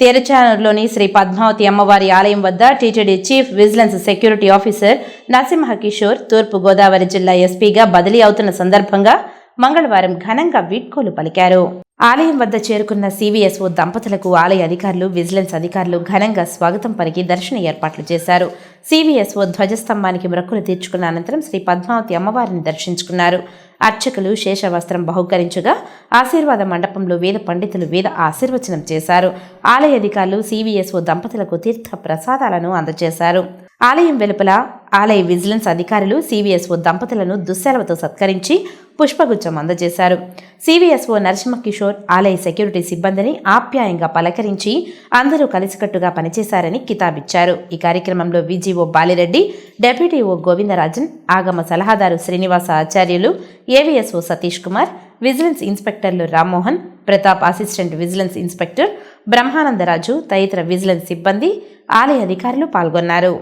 తేరచానూరులోని శ్రీ పద్మావతి అమ్మవారి ఆలయం వద్ద TTD chief vigilance security officer Narasimha Kishore తూర్పు గోదావరి జిల్లా ఎస్పీగా బదిలీ అవుతున్న సందర్భంగా మంగళవారం ఘనంగా వీడ్కోలు పలికారు. ఆలయం వద్ద చేరుకున్న సివిఎస్ఓ దంపతులకు ఆలయ అధికారులు విజిలెన్స్ అధికారులు ఘనంగా స్వాగతం పలికి దర్శన ఏర్పాట్లు చేశారు. సివిఎస్ఓ ధ్వజస్తంభానికి మ్రక్కులు తీర్చుకున్న అనంతరం శ్రీ పద్మావతి అమ్మవారిని దర్శించుకున్నారు. అర్చకులు శేషవస్త్రం బహుకరించగా ఆశీర్వాద మండపంలో వేద పండితులు వేద ఆశీర్వచనం చేశారు. ఆలయ అధికారులు సివిఎస్ఓ దంపతులకు తీర్థ ప్రసాదాలను అందజేశారు. ఆలయం వెలుపల ఆలయ విజిలెన్స్ అధికారులు సివిఎస్ఓ దంపతులను దుస్సెలవుతో సత్కరించి పుష్పగుచ్చం అందజేశారు. సివిఎస్ఓ నరసింహ కిషోర్ ఆలయ సెక్యూరిటీ సిబ్బందిని ఆప్యాయంగా పలకరించి అందరూ కలిసికట్టుగా పనిచేశారని కితాబిచ్చారు. ఈ కార్యక్రమంలో విజిఓ బాలిరెడ్డి డెప్యూటీ ఓ గోవిందరాజన్ ఆగమ సలహాదారు Srinivasa Acharyulu AVSO Satish Kumar vigilance ఇన్స్పెక్టర్లు Rammohan Pratap assistant vigilance inspector Brahmanandaraju తదితర విజిలెన్స్ సిబ్బంది ఆలయ అధికారులు పాల్గొన్నారు.